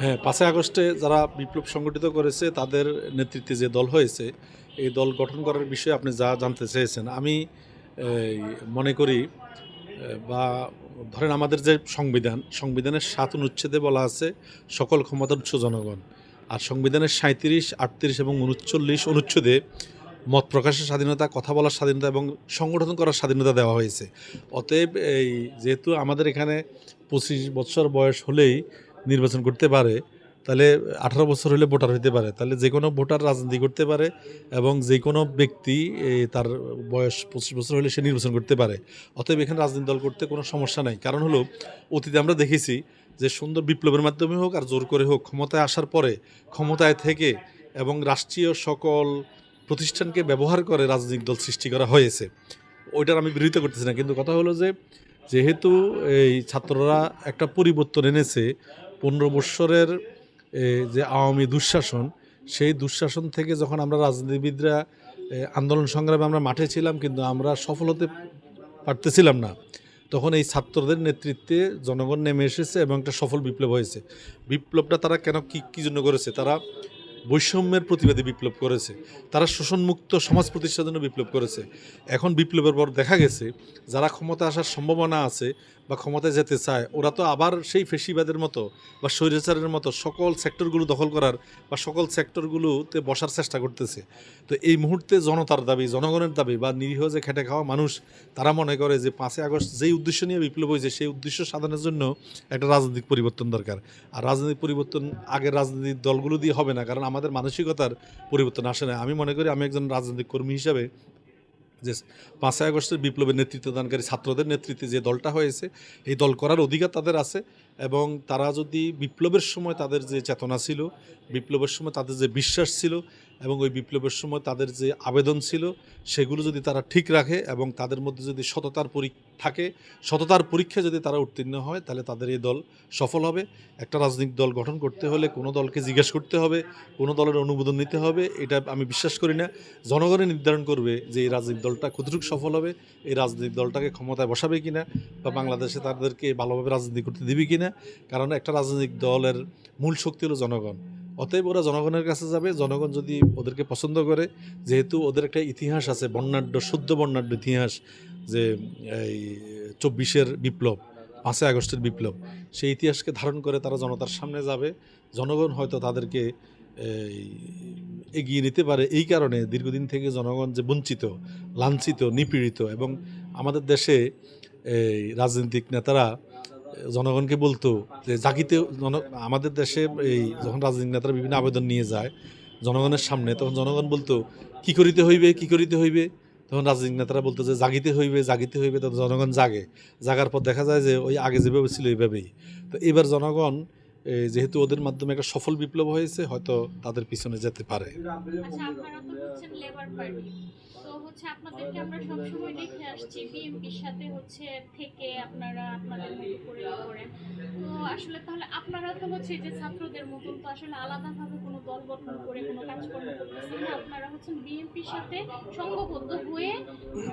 হ্যাঁ পাঁচই আগস্টে যারা বিপ্লব সংগঠিত করেছে, তাদের নেতৃত্বে যে দল হয়েছে, এই দল গঠন করার বিষয়ে আপনি যা জানতে চেয়েছেন, আমি মনে করি বা ধরেন আমাদের যে সংবিধান, সংবিধানের সাত অনুচ্ছেদে বলা আছে, সকল ক্ষমতার উৎস জনগণ। আর সংবিধানের সাঁত্রিশ আটত্রিশ এবং উনচল্লিশ অনুচ্ছেদে মত প্রকাশের স্বাধীনতা, কথা বলার স্বাধীনতা এবং সংগঠন করার স্বাধীনতা দেওয়া হয়েছে। অতএব, এই, যেহেতু আমাদের এখানে পঁচিশ বছর বয়স হলেই নির্বাচন করতে পারে, তাহলে আঠারো বছর হলে ভোটার হতে পারে। তাহলে যে কোনো ভোটার রাজনীতি করতে পারে এবং যে কোনো ব্যক্তি তার বয়স পঁচিশ বছর হলে সে নির্বাচন করতে পারে। অতএব এখানে রাজনীতি দল করতে কোনো সমস্যা নাই। কারণ হলো, অতীতে আমরা দেখেছি যে সুন্দর বিপ্লবের মাধ্যমে হোক আর জোর করে হোক, ক্ষমতায় আসার পরে ক্ষমতায় থেকে এবং রাষ্ট্রীয় সকল প্রতিষ্ঠানকে ব্যবহার করে রাজনৈতিক দল সৃষ্টি করা হয়েছে। ওইটার আমি বিরোধিতা করতেছি না। কিন্তু কথা হলো যে, যেহেতু এই ছাত্ররা একটা পরিবর্তন এনেছে পনেরো বৎসরের যে আওয়ামী দুঃশাসন, সেই দুঃশাসন থেকে যখন আমরা রাজনীতিবিদরা আন্দোলন সংগ্রামে আমরা মাঠে ছিলাম, কিন্তু আমরা সফল হতে পারতেছিলাম না, তখন এই ছাত্রদের নেতৃত্বে জনগণ নেমে এসেছে এবং একটা সফল বিপ্লব হয়েছে। বিপ্লবটা তারা কেন কী কী জন্য করেছে? তারা বৈষম্যের প্রতিবাদী বিপ্লব করেছে। তারা শোষণমুক্ত সমাজ প্রতিষ্ঠার জন্য বিপ্লব করেছে। এখন বিপ্লবের পর দেখা গেছে, যারা ক্ষমতা আসার সম্ভাবনা আছে বা ক্ষমতায় যেতে চায়, ওরা তো আবার সেই ফেসিবাদের মতো বা স্বৈরাচারের মতো সকল সেক্টরগুলো দখল করার বা সকল সেক্টরগুলোতে বসার চেষ্টা করতেছে। তো এই মুহূর্তে জনতার দাবি, জনগণের দাবি বা নিরীহ যে খেটে খাওয়া মানুষ, তারা মনে করে যে পাঁচই আগস্ট যেই উদ্দেশ্য নিয়ে বিপ্লব হয়েছে, সেই উদ্দেশ্য সাধনের জন্য একটা রাজনৈতিক পরিবর্তন দরকার। আর রাজনৈতিক পরিবর্তন আগের রাজনৈতিক দলগুলো দিয়ে হবে না, কারণ আমাদের মানসিকতার পরিবর্তন আসে না। আমি মনে করি আমি একজন রাজনৈতিক কর্মী হিসাবে যে পাঁচই আগস্টের বিপ্লবের নেতৃত্ব দানকারী ছাত্রদের নেতৃত্বে যে দলটা হয়েছে, এই দল করার অধিকার তাদের আছে। এবং তারা যদি বিপ্লবের সময় তাদের যে চেতনা ছিল, বিপ্লবের সময় তাদের যে বিশ্বাস ছিল এবং ওই বিপ্লবের সময় তাদের যে আবেদন ছিল, সেগুলো যদি তারা ঠিক রাখে এবং তাদের মধ্যে যদি সততার থাকে, সততার পরীক্ষা যদি তারা উত্তীর্ণ হয়, তাহলে তাদের এই দল সফল হবে। একটা রাজনৈতিক দল গঠন করতে হলে কোনো দলকে জিজ্ঞেস করতে হবে, কোনো দলের অনুমোদন নিতে হবে, এটা আমি বিশ্বাস করি না। জনগণই নির্ধারণ করবে যে এই রাজনৈতিক দলটা কতটুকু সফল হবে, এই রাজনৈতিক দলটাকে ক্ষমতায় বসাবে কিনা বা বাংলাদেশে তাদেরকে ভালোভাবে রাজনীতি করতে দিবে কিনা। কারণ একটা রাজনৈতিক দলের মূল শক্তি হলো জনগণ। অতএব ওরা জনগণের কাছে যাবে, জনগণ যদি ওদেরকে পছন্দ করে, যেহেতু ওদের একটা ইতিহাস আছে, বর্ণাঢ্য শুদ্ধ বর্ণাঢ্য ইতিহাস যে এই চব্বিশের বিপ্লব, পাঁচই আগস্টের বিপ্লব, সেই ইতিহাসকে ধারণ করে তারা জনতার সামনে যাবে। জনগণ হয়তো তাদেরকে এগিয়ে নিতে পারে এই কারণে দীর্ঘদিন থেকে জনগণ যে বঞ্চিত, লাঞ্ছিত, নিপীড়িত এবং আমাদের দেশে রাজনৈতিক নেতারা জনগণকে বলতো যে জন আমাদের দেশে এই যখন রাজনীতি নেতারা বিভিন্ন আবেদন নিয়ে যায় জনগণের সামনে, তখন জনগণ বলতো, কি করিতে হইবে? কি করিতে হইবে? তখন রাজনীতি নেতারা বলতো যে, জাগিতে হইবে জাগিতে হইবে। তখন জনগণ জাগে। জাগার পর দেখা যায় যে, ওই আগে যেভাবে ছিল, এইভাবেই। তো এবার জনগণ যেহেতু ওদের মাধ্যমে একটা সফল বিপ্লব হয়েছে, হয়তো তাদের পিছনে যেতে পারে। আচ্ছা হচ্ছে আপনাদেরকে আমরা সবসময় দেখে আসছি সাথে হচ্ছে থেকে আপনারা আপনাদের মতো করে। আসলে তাহলে আপনারা তো হচ্ছে যে ছাত্রদের মতন তো আসলে আলাদাভাবে কোনো দল গঠন করে কোনো কাজকর্ম করতেছেন না। আপনারা হচ্ছেন বিএনপির সাথে সংঘবদ্ধ হয়ে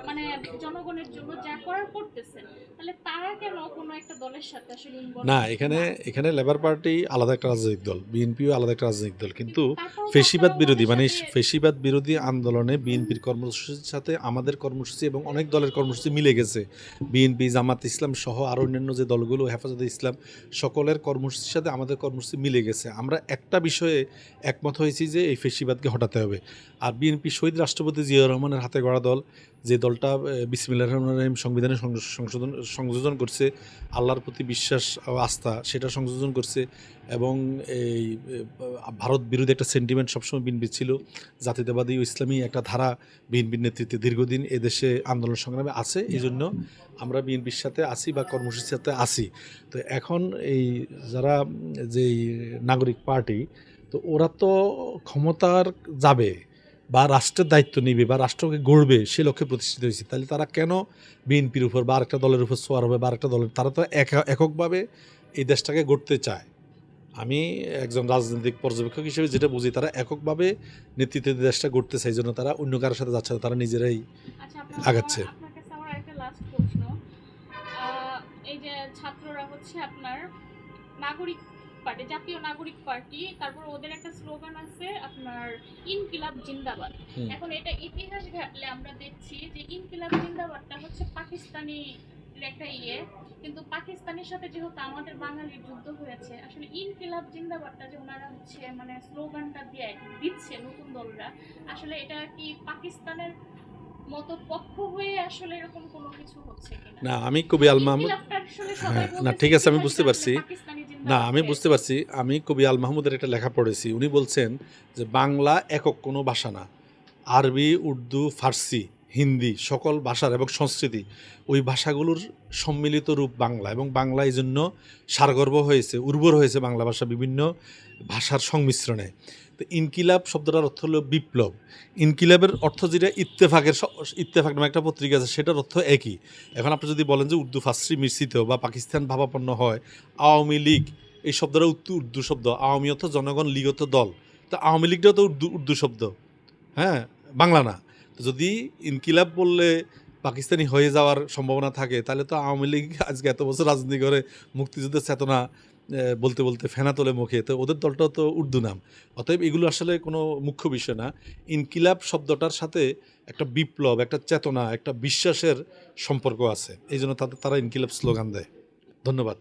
মানে জনগণের জন্য যা করার করতেছেন তাহলে তারা কেন কোনো একটা দলের সাথে আসলে না এখানে এখানে লেবার পার্টি আলাদা একটা রাজনৈতিক দল বিএনপিও আলাদা একটা রাজনৈতিক দল কিন্তু ফেসিবাদ বিরোধী মানে ফেসিবাদ বিরোধী আন্দোলনে বিএনপির কর্মসূচির সাথে আমাদের কর্মসূচি এবং অনেক দলের কর্মসূচি মিলে গেছে। বিএনপি জামাত ইসলাম সহ আরও অন্যান্য যে দলগুলো হেফাজতে ইসলাম সকলের কর্মসূচির সাথে আমাদের কর্মসূচি মিলে গেছে। আমরা একটা বিষয়ে একমত হয়েছি যে এই ফেসিবাদকে হটাতে হবে। আর বিএনপি শহীদ রাষ্ট্রপতি জিয়াউর রহমানের হাতে গড়া দল, যে দলটা বিসমিল্লা রহমান রহিম সংবিধানে সংশোধন, সংযোজন করছে, আল্লাহর প্রতি বিশ্বাস আস্থা সেটা সংযোজন করছে এবং এই ভারত বিরোধী একটা সেন্টিমেন্ট সবসময় বিএনপি ছিল। জাতীয়তাবাদী ও ইসলামী একটা ধারা বিএনপির নেতৃত্বে দীর্ঘদিন এদেশে আন্দোলন সংগ্রামে আছে। এই জন্য আমরা বিএনপির সাথে আসি বা কর্মসূচির সাথে আসি তো এখন এই যারা উম, যেই নাগরিক পার্টি তো ওরা তো ক্ষমতার যাবে বা রাষ্ট্রের দায়িত্ব নিবে বা রাষ্ট্রকে গড়বে সে লক্ষ্যে প্রতিষ্ঠিত হয়েছে। তাহলে তারা কেন বিএনপির উপর বা আরেকটা দলের উপর সোয়ার হবে বা আরেকটা দলের তারা তো একা- এককভাবে এই দেশটাকে গড়তে চায়। আমি একজন রাজনৈতিক পর্যবেক্ষক হিসেবে যেটা বুঝি তারা এককভাবে নেতৃত্বে দেশটা গড়তে চাই জন্য তারা অন্য কারোর সাথে যাচ্ছে না তারা নিজেরাই আচ্ছা আগাচ্ছে। এই যে ছাত্ররা হচ্ছে আপনার নাগরিক পার্টি জাতীয় নাগরিক পার্টি তারপর ওদের একটা স্লোগান আছে আপনার ইনকিলাব জিন্দাবাদ। এখন এটা ইতিহাস ঘাটলে আমরা দেখছি যে ইনকিলাব জিন্দাবাদটা হচ্ছে পাকিস্তানি একটা ইয়ে। কিন্তু পাকিস্তানের সাথে যেহেতু আমাদের বাঙালির যুদ্ধ হয়েছে আসলে ইনকিলাব জিন্দাবাদটা যে ওনারা হচ্ছে মানে স্লোগানটা দিয়ে দিচ্ছে নতুন দলরা আসলে এটা কি পাকিস্তানের মতো পক্ষ হয়ে আসলে এরকম কোনো কিছু হচ্ছে কিনা? না আমি কবি আল মাহমুদ। হ্যাঁ, না, ঠিক আছে, আমি বুঝতে পারছি। না আমি বুঝতে পারছি। আমি কবি আল মাহমুদের একটা লেখা পড়েছি। উনি বলছেন যে বাংলা একক কোনো ভাষা না। আরবি উর্দু ফার্সি হিন্দি সকল ভাষার এবং সংস্কৃতি ওই ভাষাগুলোর সম্মিলিত রূপ বাংলা এবং বাংলা এই জন্য সারগর্ব হয়েছে উর্বর হয়েছে বাংলা ভাষা বিভিন্ন ভাষার সংমিশ্রণে। তো ইনকিলাব শব্দটার অর্থ হলো বিপ্লব। ইনকিলাবের অর্থ যেটা, ইত্তেফাকের ইত্তেফাক নামে একটা পত্রিকা আছে, সেটার অর্থ একই। এখন আপনি যদি বলেন যে উর্দু ফার্সি মিশ্রিত বা পাকিস্তান ভাবাপন্ন হয়, আওয়ামী লীগ, এই শব্দটা উত্তর উর্দু শব্দ, আওয়ামী অর্থ জনগণ, লীগ অর্থ দল। তো আওয়ামী লীগটাও তো উর্দু উর্দু শব্দ। হ্যাঁ? বাংলা না। তো যদি ইনকিলাব বললে পাকিস্তানি হয়ে যাওয়ার সম্ভাবনা থাকে, তাহলে তো আওয়ামী লীগ আজকে এত বছর রাজনীতি করে, মুক্তিযুদ্ধের চেতনা বলতে বলতে ফেনা তোলে মুখে, তো ওদের দলটা তো উর্দু নাম। অতএব এগুলো আসলে কোনো মুখ্য বিষয় না। ইনকিলাব শব্দটার সাথে একটা বিপ্লব, একটা চেতনা, একটা বিশ্বাসের সম্পর্ক আছে। এই জন্য তাদের, তারা ইনকিলাব স্লোগান দেয়। ধন্যবাদ।